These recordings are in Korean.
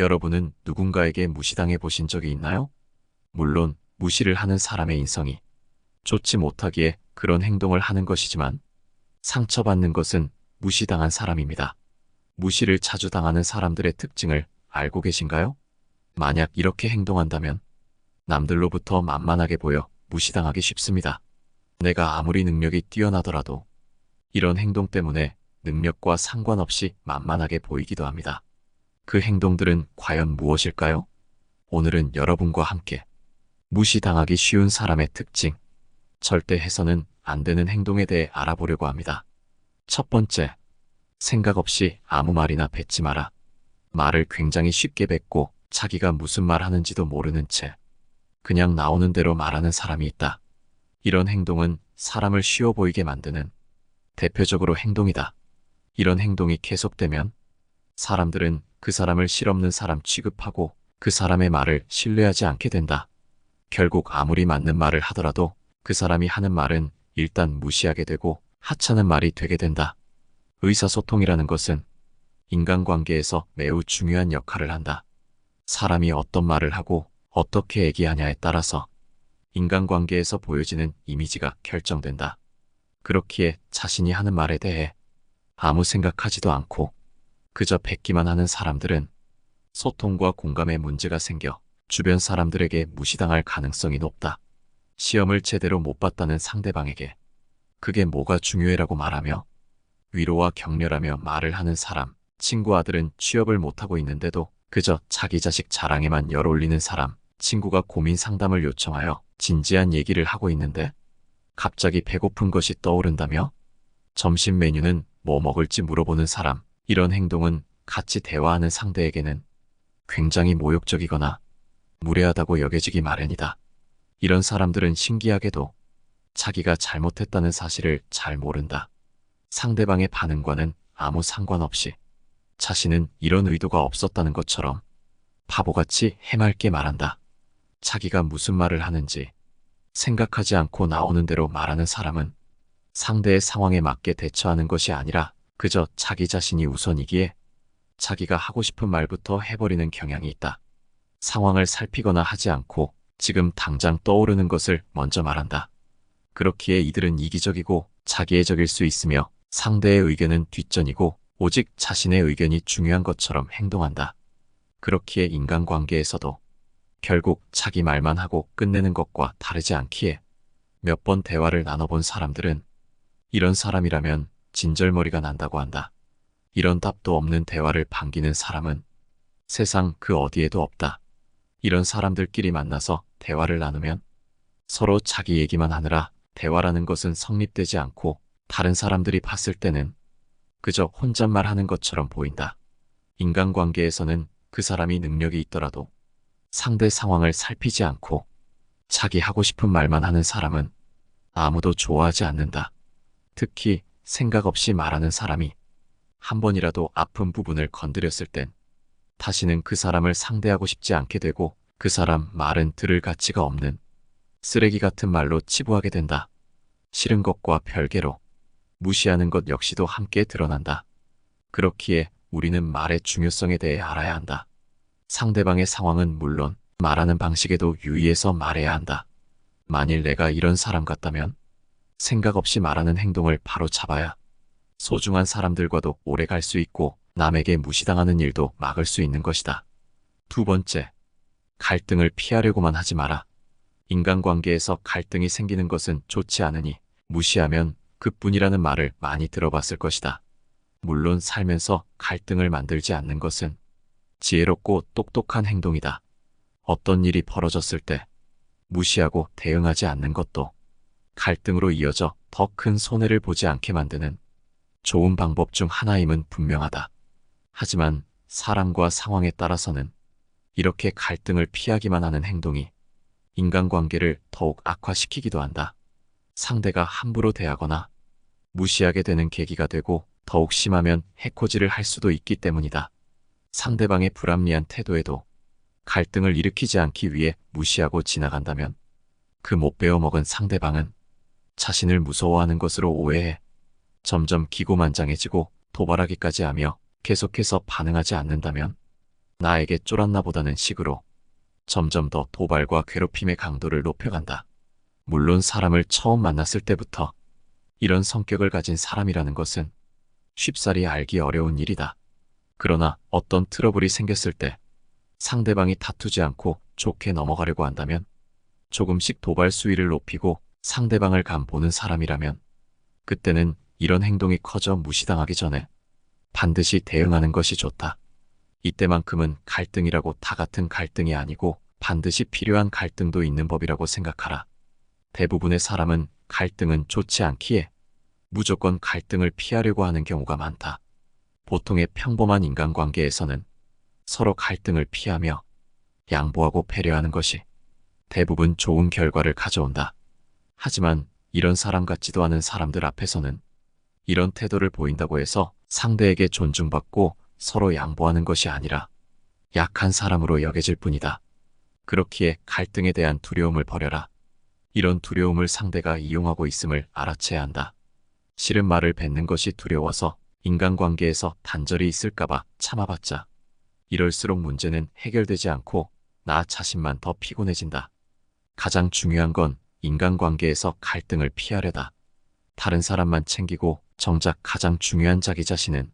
여러분은 누군가에게 무시당해 보신 적이 있나요? 물론 무시를 하는 사람의 인성이 좋지 못하기에 그런 행동을 하는 것이지만 상처받는 것은 무시당한 사람입니다. 무시를 자주 당하는 사람들의 특징을 알고 계신가요? 만약 이렇게 행동한다면 남들로부터 만만하게 보여 무시당하기 쉽습니다. 내가 아무리 능력이 뛰어나더라도 이런 행동 때문에 능력과 상관없이 만만하게 보이기도 합니다. 그 행동들은 과연 무엇일까요? 오늘은 여러분과 함께 무시당하기 쉬운 사람의 특징, 절대 해서는 안 되는 행동에 대해 알아보려고 합니다. 첫 번째, 생각 없이 아무 말이나 뱉지 마라. 말을 굉장히 쉽게 뱉고 자기가 무슨 말 하는지도 모르는 채 그냥 나오는 대로 말하는 사람이 있다. 이런 행동은 사람을 쉬워 보이게 만드는 대표적으로 행동이다. 이런 행동이 계속되면 사람들은 그 사람을 실없는 사람 취급하고 그 사람의 말을 신뢰하지 않게 된다. 결국 아무리 맞는 말을 하더라도 그 사람이 하는 말은 일단 무시하게 되고 하찮은 말이 되게 된다. 의사소통이라는 것은 인간관계에서 매우 중요한 역할을 한다. 사람이 어떤 말을 하고 어떻게 얘기하냐에 따라서 인간관계에서 보여지는 이미지가 결정된다. 그렇기에 자신이 하는 말에 대해 아무 생각하지도 않고 그저 뱉기만 하는 사람들은 소통과 공감에 문제가 생겨 주변 사람들에게 무시당할 가능성이 높다. 시험을 제대로 못 봤다는 상대방에게 그게 뭐가 중요해라고 말하며 위로와 격려라며 말을 하는 사람, 친구 아들은 취업을 못하고 있는데도 그저 자기 자식 자랑에만 열 올리는 사람, 친구가 고민 상담을 요청하여 진지한 얘기를 하고 있는데 갑자기 배고픈 것이 떠오른다며 점심 메뉴는 뭐 먹을지 물어보는 사람, 이런 행동은 같이 대화하는 상대에게는 굉장히 모욕적이거나 무례하다고 여겨지기 마련이다. 이런 사람들은 신기하게도 자기가 잘못했다는 사실을 잘 모른다. 상대방의 반응과는 아무 상관없이 자신은 이런 의도가 없었다는 것처럼 바보같이 해맑게 말한다. 자기가 무슨 말을 하는지 생각하지 않고 나오는 대로 말하는 사람은 상대의 상황에 맞게 대처하는 것이 아니라 그저 자기 자신이 우선이기에 자기가 하고 싶은 말부터 해버리는 경향이 있다. 상황을 살피거나 하지 않고 지금 당장 떠오르는 것을 먼저 말한다. 그렇기에 이들은 이기적이고 자기애적일 수 있으며 상대의 의견은 뒷전이고 오직 자신의 의견이 중요한 것처럼 행동한다. 그렇기에 인간관계에서도 결국 자기 말만 하고 끝내는 것과 다르지 않기에 몇 번 대화를 나눠본 사람들은 이런 사람이라면 진절머리가 난다고 한다. 이런 답도 없는 대화를 반기는 사람은 세상 그 어디에도 없다. 이런 사람들끼리 만나서 대화를 나누면 서로 자기 얘기만 하느라 대화라는 것은 성립되지 않고 다른 사람들이 봤을 때는 그저 혼잣말 하는 것처럼 보인다. 인간관계에서는 그 사람이 능력이 있더라도 상대 상황을 살피지 않고 자기 하고 싶은 말만 하는 사람은 아무도 좋아하지 않는다. 특히 생각 없이 말하는 사람이 한 번이라도 아픈 부분을 건드렸을 땐 다시는 그 사람을 상대하고 싶지 않게 되고 그 사람 말은 들을 가치가 없는 쓰레기 같은 말로 치부하게 된다. 싫은 것과 별개로 무시하는 것 역시도 함께 드러난다. 그렇기에 우리는 말의 중요성에 대해 알아야 한다. 상대방의 상황은 물론 말하는 방식에도 유의해서 말해야 한다. 만일 내가 이런 사람 같다면 생각 없이 말하는 행동을 바로 잡아야 소중한 사람들과도 오래 갈 수 있고 남에게 무시당하는 일도 막을 수 있는 것이다. 두 번째, 갈등을 피하려고만 하지 마라. 인간관계에서 갈등이 생기는 것은 좋지 않으니 무시하면 그뿐이라는 말을 많이 들어봤을 것이다. 물론 살면서 갈등을 만들지 않는 것은 지혜롭고 똑똑한 행동이다. 어떤 일이 벌어졌을 때 무시하고 대응하지 않는 것도 갈등으로 이어져 더 큰 손해를 보지 않게 만드는 좋은 방법 중 하나임은 분명하다. 하지만 사람과 상황에 따라서는 이렇게 갈등을 피하기만 하는 행동이 인간관계를 더욱 악화시키기도 한다. 상대가 함부로 대하거나 무시하게 되는 계기가 되고 더욱 심하면 해코지를 할 수도 있기 때문이다. 상대방의 불합리한 태도에도 갈등을 일으키지 않기 위해 무시하고 지나간다면 그 못 배워먹은 상대방은 자신을 무서워하는 것으로 오해해 점점 기고만장해지고 도발하기까지 하며 계속해서 반응하지 않는다면 나에게 쫄았나 보다는 식으로 점점 더 도발과 괴롭힘의 강도를 높여간다. 물론 사람을 처음 만났을 때부터 이런 성격을 가진 사람이라는 것은 쉽사리 알기 어려운 일이다. 그러나 어떤 트러블이 생겼을 때 상대방이 다투지 않고 좋게 넘어가려고 한다면 조금씩 도발 수위를 높이고 상대방을 간보는 사람이라면 그때는 이런 행동이 커져 무시당하기 전에 반드시 대응하는 것이 좋다. 이때만큼은 갈등이라고 다 같은 갈등이 아니고 반드시 필요한 갈등도 있는 법이라고 생각하라. 대부분의 사람은 갈등은 좋지 않기에 무조건 갈등을 피하려고 하는 경우가 많다. 보통의 평범한 인간관계에서는 서로 갈등을 피하며 양보하고 배려하는 것이 대부분 좋은 결과를 가져온다. 하지만 이런 사람 같지도 않은 사람들 앞에서는 이런 태도를 보인다고 해서 상대에게 존중받고 서로 양보하는 것이 아니라 약한 사람으로 여겨질 뿐이다. 그렇기에 갈등에 대한 두려움을 버려라. 이런 두려움을 상대가 이용하고 있음을 알아채야 한다. 싫은 말을 뱉는 것이 두려워서 인간관계에서 단절이 있을까봐 참아봤자 이럴수록 문제는 해결되지 않고 나 자신만 더 피곤해진다. 가장 중요한 건 인간관계에서 갈등을 피하려다. 다른 사람만 챙기고 정작 가장 중요한 자기 자신은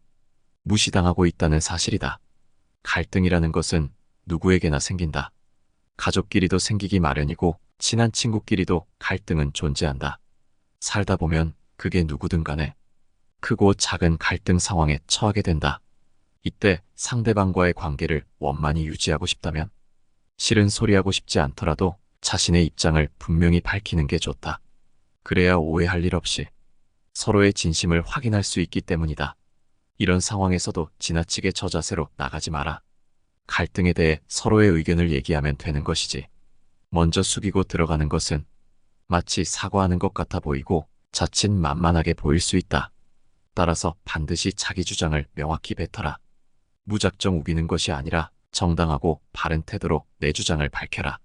무시당하고 있다는 사실이다. 갈등이라는 것은 누구에게나 생긴다. 가족끼리도 생기기 마련이고 친한 친구끼리도 갈등은 존재한다. 살다 보면 그게 누구든 간에 크고 작은 갈등 상황에 처하게 된다. 이때 상대방과의 관계를 원만히 유지하고 싶다면 싫은 소리하고 싶지 않더라도 자신의 입장을 분명히 밝히는 게 좋다. 그래야 오해할 일 없이 서로의 진심을 확인할 수 있기 때문이다. 이런 상황에서도 지나치게 저자세로 나가지 마라. 갈등에 대해 서로의 의견을 얘기하면 되는 것이지. 먼저 숙이고 들어가는 것은 마치 사과하는 것 같아 보이고 자칫 만만하게 보일 수 있다. 따라서 반드시 자기 주장을 명확히 뱉어라. 무작정 우기는 것이 아니라 정당하고 바른 태도로 내 주장을 밝혀라.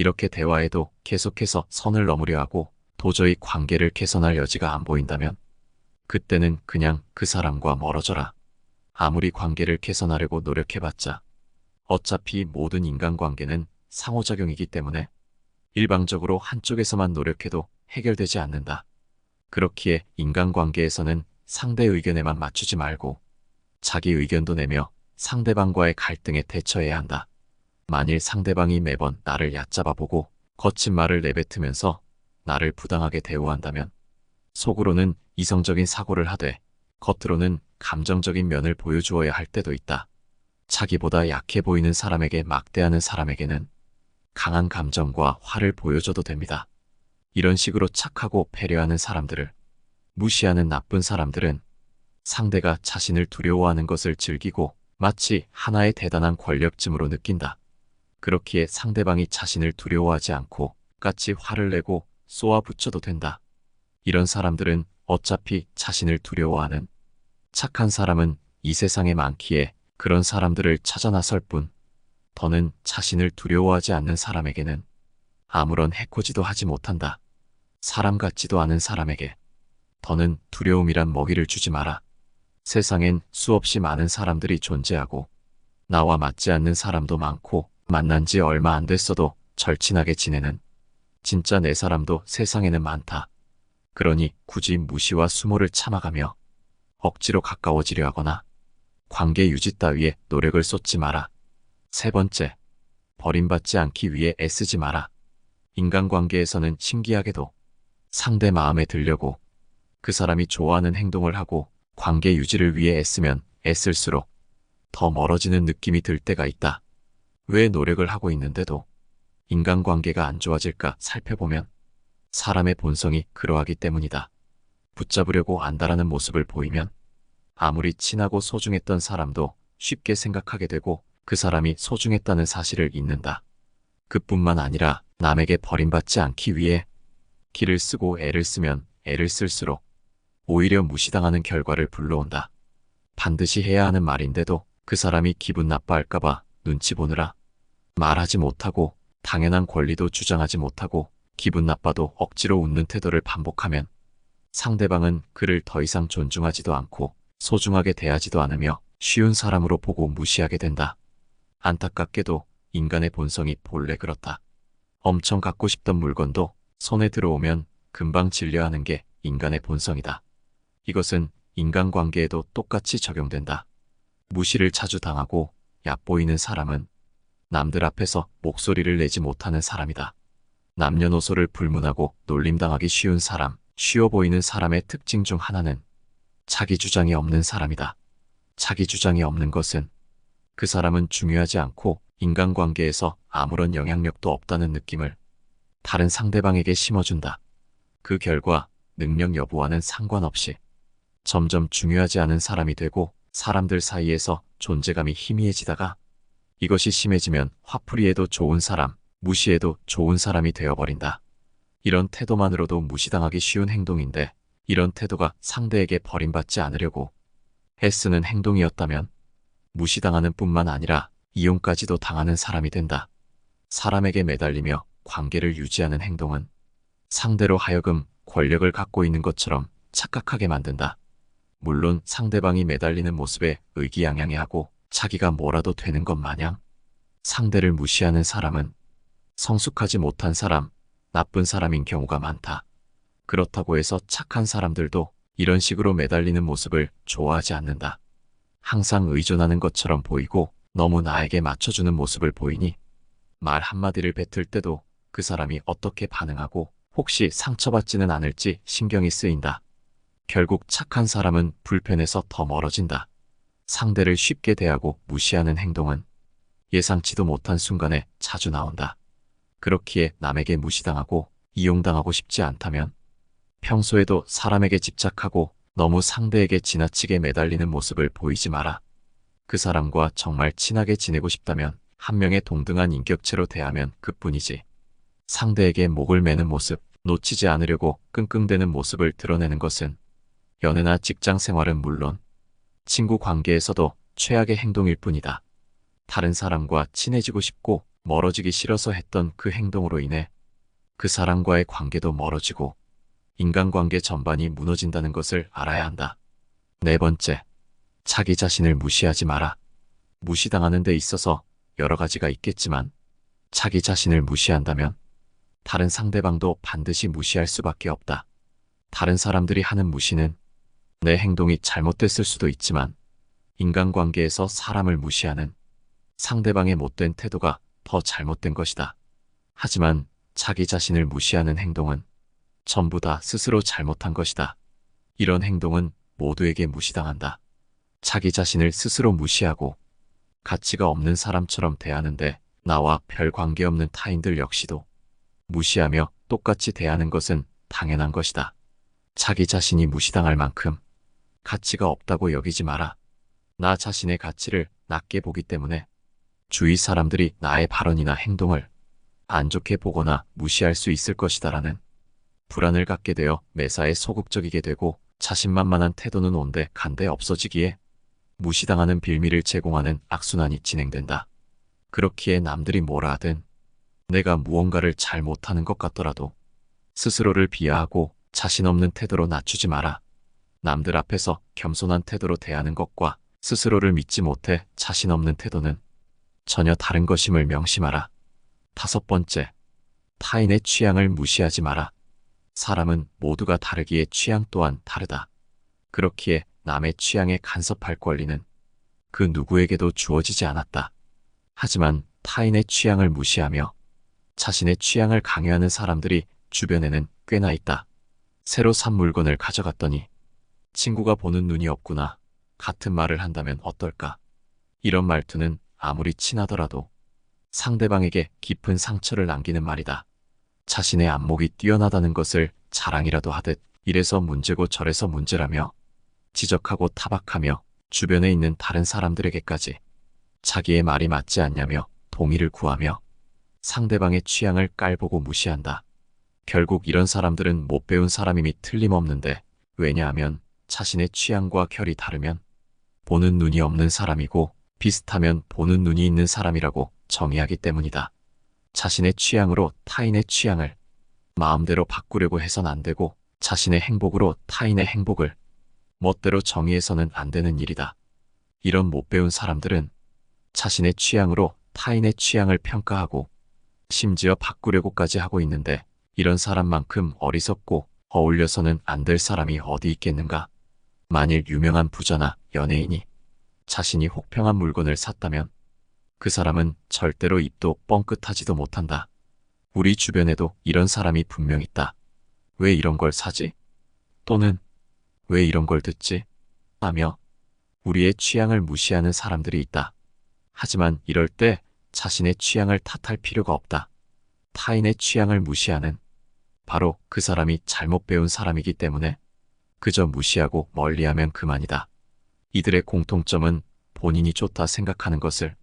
이렇게 대화에도 계속해서 선을 넘으려 하고 도저히 관계를 개선할 여지가 안 보인다면 그때는 그냥 그 사람과 멀어져라. 아무리 관계를 개선하려고 노력해봤자 어차피 모든 인간관계는 상호작용이기 때문에 일방적으로 한쪽에서만 노력해도 해결되지 않는다. 그렇기에 인간관계에서는 상대 의견에만 맞추지 말고 자기 의견도 내며 상대방과의 갈등에 대처해야 한다. 만일 상대방이 매번 나를 얕잡아 보고 거친 말을 내뱉으면서 나를 부당하게 대우한다면 속으로는 이성적인 사고를 하되 겉으로는 감정적인 면을 보여주어야 할 때도 있다. 자기보다 약해 보이는 사람에게 막대하는 사람에게는 강한 감정과 화를 보여줘도 됩니다. 이런 식으로 착하고 배려하는 사람들을 무시하는 나쁜 사람들은 상대가 자신을 두려워하는 것을 즐기고 마치 하나의 대단한 권력쯤으로 느낀다. 그렇기에 상대방이 자신을 두려워하지 않고 같이 화를 내고 쏘아 붙여도 된다. 이런 사람들은 어차피 자신을 두려워하는 착한 사람은 이 세상에 많기에 그런 사람들을 찾아 나설 뿐 더는 자신을 두려워하지 않는 사람에게는 아무런 해코지도 하지 못한다. 사람 같지도 않은 사람에게 더는 두려움이란 먹이를 주지 마라. 세상엔 수없이 많은 사람들이 존재하고 나와 맞지 않는 사람도 많고 만난 지 얼마 안 됐어도 절친하게 지내는 진짜 내 사람도 세상에는 많다. 그러니 굳이 무시와 수모를 참아가며 억지로 가까워지려 하거나 관계 유지 따위에 노력을 쏟지 마라. 세 번째, 버림받지 않기 위해 애쓰지 마라. 인간관계에서는 신기하게도 상대 마음에 들려고 그 사람이 좋아하는 행동을 하고 관계 유지를 위해 애쓰면 애쓸수록 더 멀어지는 느낌이 들 때가 있다. 왜 노력을 하고 있는데도 인간관계가 안 좋아질까 살펴보면 사람의 본성이 그러하기 때문이다. 붙잡으려고 안다라는 모습을 보이면 아무리 친하고 소중했던 사람도 쉽게 생각하게 되고 그 사람이 소중했다는 사실을 잊는다. 그뿐만 아니라 남에게 버림받지 않기 위해 기를 쓰고 애를 쓰면 애를 쓸수록 오히려 무시당하는 결과를 불러온다. 반드시 해야 하는 말인데도 그 사람이 기분 나빠할까봐 눈치 보느라 말하지 못하고 당연한 권리도 주장하지 못하고 기분 나빠도 억지로 웃는 태도를 반복하면 상대방은 그를 더 이상 존중하지도 않고 소중하게 대하지도 않으며 쉬운 사람으로 보고 무시하게 된다. 안타깝게도 인간의 본성이 본래 그렇다. 엄청 갖고 싶던 물건도 손에 들어오면 금방 질려하는 게 인간의 본성이다. 이것은 인간관계에도 똑같이 적용된다. 무시를 자주 당하고 얕보이는 사람은 남들 앞에서 목소리를 내지 못하는 사람이다. 남녀노소를 불문하고 놀림당하기 쉬운 사람, 쉬워 보이는 사람의 특징 중 하나는 자기 주장이 없는 사람이다. 자기 주장이 없는 것은 그 사람은 중요하지 않고 인간관계에서 아무런 영향력도 없다는 느낌을 다른 상대방에게 심어준다. 그 결과 능력 여부와는 상관없이 점점 중요하지 않은 사람이 되고 사람들 사이에서 존재감이 희미해지다가 이것이 심해지면 화풀이에도 좋은 사람, 무시해도 좋은 사람이 되어버린다. 이런 태도만으로도 무시당하기 쉬운 행동인데 이런 태도가 상대에게 버림받지 않으려고 애쓰는 행동이었다면 무시당하는 뿐만 아니라 이용까지도 당하는 사람이 된다. 사람에게 매달리며 관계를 유지하는 행동은 상대로 하여금 권력을 갖고 있는 것처럼 착각하게 만든다. 물론 상대방이 매달리는 모습에 의기양양해하고 자기가 뭐라도 되는 것 마냥 상대를 무시하는 사람은 성숙하지 못한 사람, 나쁜 사람인 경우가 많다. 그렇다고 해서 착한 사람들도 이런 식으로 매달리는 모습을 좋아하지 않는다. 항상 의존하는 것처럼 보이고 너무 나에게 맞춰주는 모습을 보이니 말 한마디를 뱉을 때도 그 사람이 어떻게 반응하고 혹시 상처받지는 않을지 신경이 쓰인다. 결국 착한 사람은 불편해서 더 멀어진다. 상대를 쉽게 대하고 무시하는 행동은 예상치도 못한 순간에 자주 나온다. 그렇기에 남에게 무시당하고 이용당하고 싶지 않다면 평소에도 사람에게 집착하고 너무 상대에게 지나치게 매달리는 모습을 보이지 마라. 그 사람과 정말 친하게 지내고 싶다면 한 명의 동등한 인격체로 대하면 그뿐이지. 상대에게 목을 매는 모습, 놓치지 않으려고 끙끙대는 모습을 드러내는 것은 연애나 직장 생활은 물론 친구 관계에서도 최악의 행동일 뿐이다. 다른 사람과 친해지고 싶고 멀어지기 싫어서 했던 그 행동으로 인해 그 사람과의 관계도 멀어지고 인간관계 전반이 무너진다는 것을 알아야 한다. 네 번째, 자기 자신을 무시하지 마라. 무시당하는 데 있어서 여러 가지가 있겠지만 자기 자신을 무시한다면 다른 상대방도 반드시 무시할 수밖에 없다. 다른 사람들이 하는 무시는 내 행동이 잘못됐을 수도 있지만 인간관계에서 사람을 무시하는 상대방의 못된 태도가 더 잘못된 것이다. 하지만 자기 자신을 무시하는 행동은 전부 다 스스로 잘못한 것이다. 이런 행동은 모두에게 무시당한다. 자기 자신을 스스로 무시하고 가치가 없는 사람처럼 대하는데 나와 별 관계없는 타인들 역시도 무시하며 똑같이 대하는 것은 당연한 것이다. 자기 자신이 무시당할 만큼 가치가 없다고 여기지 마라. 나 자신의 가치를 낮게 보기 때문에 주위 사람들이 나의 발언이나 행동을 안 좋게 보거나 무시할 수 있을 것이다라는 불안을 갖게 되어 매사에 소극적이게 되고 자신만만한 태도는 온데 간데 없어지기에 무시당하는 빌미를 제공하는 악순환이 진행된다. 그렇기에 남들이 뭐라 하든 내가 무언가를 잘 못하는 것 같더라도 스스로를 비하하고 자신 없는 태도로 낮추지 마라. 남들 앞에서 겸손한 태도로 대하는 것과 스스로를 믿지 못해 자신 없는 태도는 전혀 다른 것임을 명심하라. 다섯 번째, 타인의 취향을 무시하지 마라. 사람은 모두가 다르기에 취향 또한 다르다. 그렇기에 남의 취향에 간섭할 권리는 그 누구에게도 주어지지 않았다. 하지만 타인의 취향을 무시하며 자신의 취향을 강요하는 사람들이 주변에는 꽤나 있다. 새로 산 물건을 가져갔더니 친구가 보는 눈이 없구나. 같은 말을 한다면 어떨까? 이런 말투는 아무리 친하더라도 상대방에게 깊은 상처를 남기는 말이다. 자신의 안목이 뛰어나다는 것을 자랑이라도 하듯 이래서 문제고 저래서 문제라며 지적하고 타박하며 주변에 있는 다른 사람들에게까지 자기의 말이 맞지 않냐며 동의를 구하며 상대방의 취향을 깔보고 무시한다. 결국 이런 사람들은 못 배운 사람임이 틀림없는데 왜냐하면 자신의 취향과 결이 다르면 보는 눈이 없는 사람이고 비슷하면 보는 눈이 있는 사람이라고 정의하기 때문이다. 자신의 취향으로 타인의 취향을 마음대로 바꾸려고 해선 안 되고 자신의 행복으로 타인의 행복을 멋대로 정의해서는 안 되는 일이다. 이런 못 배운 사람들은 자신의 취향으로 타인의 취향을 평가하고 심지어 바꾸려고까지 하고 있는데 이런 사람만큼 어리석고 어울려서는 안 될 사람이 어디 있겠는가? 만일 유명한 부자나 연예인이 자신이 혹평한 물건을 샀다면 그 사람은 절대로 입도 뻥끗하지도 못한다. 우리 주변에도 이런 사람이 분명 있다. 왜 이런 걸 사지? 또는 왜 이런 걸 듣지? 하며 우리의 취향을 무시하는 사람들이 있다. 하지만 이럴 때 자신의 취향을 탓할 필요가 없다. 타인의 취향을 무시하는 바로 그 사람이 잘못 배운 사람이기 때문에 그저 무시하고 멀리하면 그만이다. 이들의 공통점은 본인이 좋다 생각하는 것을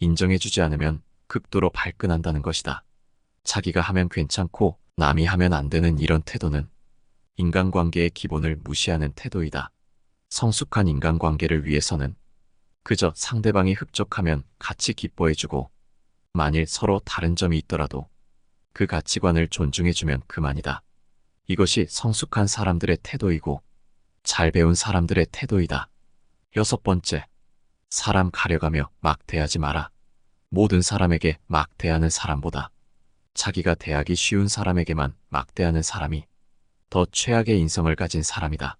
인정해주지 않으면 극도로 발끈한다는 것이다. 자기가 하면 괜찮고 남이 하면 안 되는 이런 태도는 인간관계의 기본을 무시하는 태도이다. 성숙한 인간관계를 위해서는 그저 상대방이 흡족하면 같이 기뻐해주고 만일 서로 다른 점이 있더라도 그 가치관을 존중해주면 그만이다. 이것이 성숙한 사람들의 태도이고 잘 배운 사람들의 태도이다. 여섯 번째, 사람 가려가며 막 대하지 마라. 모든 사람에게 막 대하는 사람보다 자기가 대하기 쉬운 사람에게만 막 대하는 사람이 더 최악의 인성을 가진 사람이다.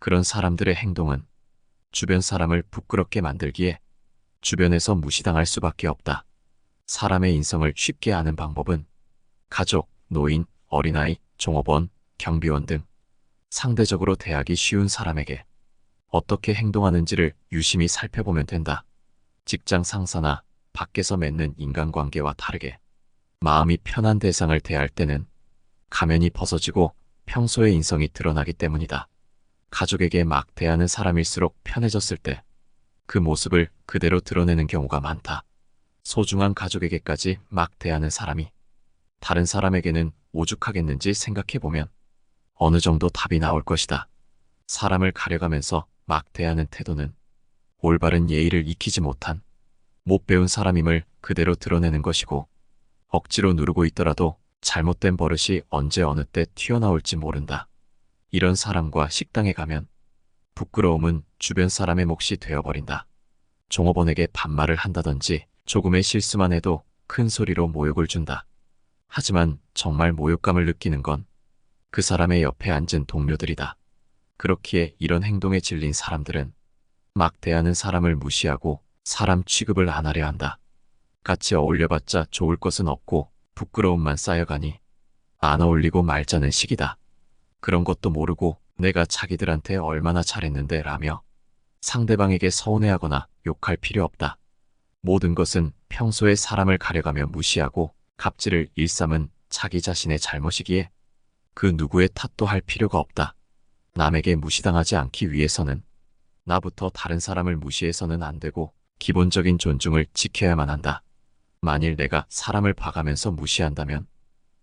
그런 사람들의 행동은 주변 사람을 부끄럽게 만들기에 주변에서 무시당할 수밖에 없다. 사람의 인성을 쉽게 아는 방법은 가족, 노인, 어린아이, 종업원, 경비원 등 상대적으로 대하기 쉬운 사람에게 어떻게 행동하는지를 유심히 살펴보면 된다. 직장 상사나 밖에서 맺는 인간관계와 다르게 마음이 편한 대상을 대할 때는 가면이 벗어지고 평소의 인성이 드러나기 때문이다. 가족에게 막 대하는 사람일수록 편해졌을 때 그 모습을 그대로 드러내는 경우가 많다. 소중한 가족에게까지 막 대하는 사람이 다른 사람에게는 오죽하겠는지 생각해보면 어느 정도 답이 나올 것이다. 사람을 가려가면서 막 대하는 태도는 올바른 예의를 익히지 못한 못 배운 사람임을 그대로 드러내는 것이고 억지로 누르고 있더라도 잘못된 버릇이 언제 어느 때 튀어나올지 모른다. 이런 사람과 식당에 가면 부끄러움은 주변 사람의 몫이 되어버린다. 종업원에게 반말을 한다든지 조금의 실수만 해도 큰 소리로 모욕을 준다. 하지만 정말 모욕감을 느끼는 건 그 사람의 옆에 앉은 동료들이다. 그렇기에 이런 행동에 질린 사람들은 막 대하는 사람을 무시하고 사람 취급을 안 하려 한다. 같이 어울려봤자 좋을 것은 없고 부끄러움만 쌓여가니 안 어울리고 말자는 식이다. 그런 것도 모르고 내가 자기들한테 얼마나 잘했는데 라며 상대방에게 서운해하거나 욕할 필요 없다. 모든 것은 평소에 사람을 가려가며 무시하고 갑질을 일삼은 자기 자신의 잘못이기에 그 누구의 탓도 할 필요가 없다. 남에게 무시당하지 않기 위해서는 나부터 다른 사람을 무시해서는 안 되고 기본적인 존중을 지켜야만 한다. 만일 내가 사람을 봐가면서 무시한다면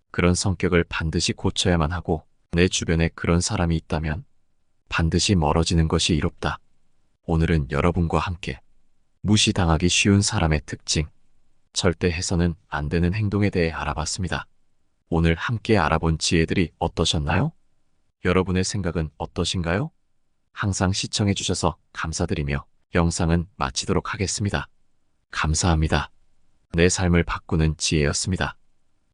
그런 성격을 반드시 고쳐야만 하고 내 주변에 그런 사람이 있다면 반드시 멀어지는 것이 이롭다. 오늘은 여러분과 함께 무시당하기 쉬운 사람의 특징, 절대 해서는 안 되는 행동에 대해 알아봤습니다. 오늘 함께 알아본 지혜들이 어떠셨나요? 여러분의 생각은 어떠신가요? 항상 시청해주셔서 감사드리며 영상은 마치도록 하겠습니다. 감사합니다. 내 삶을 바꾸는 지혜였습니다.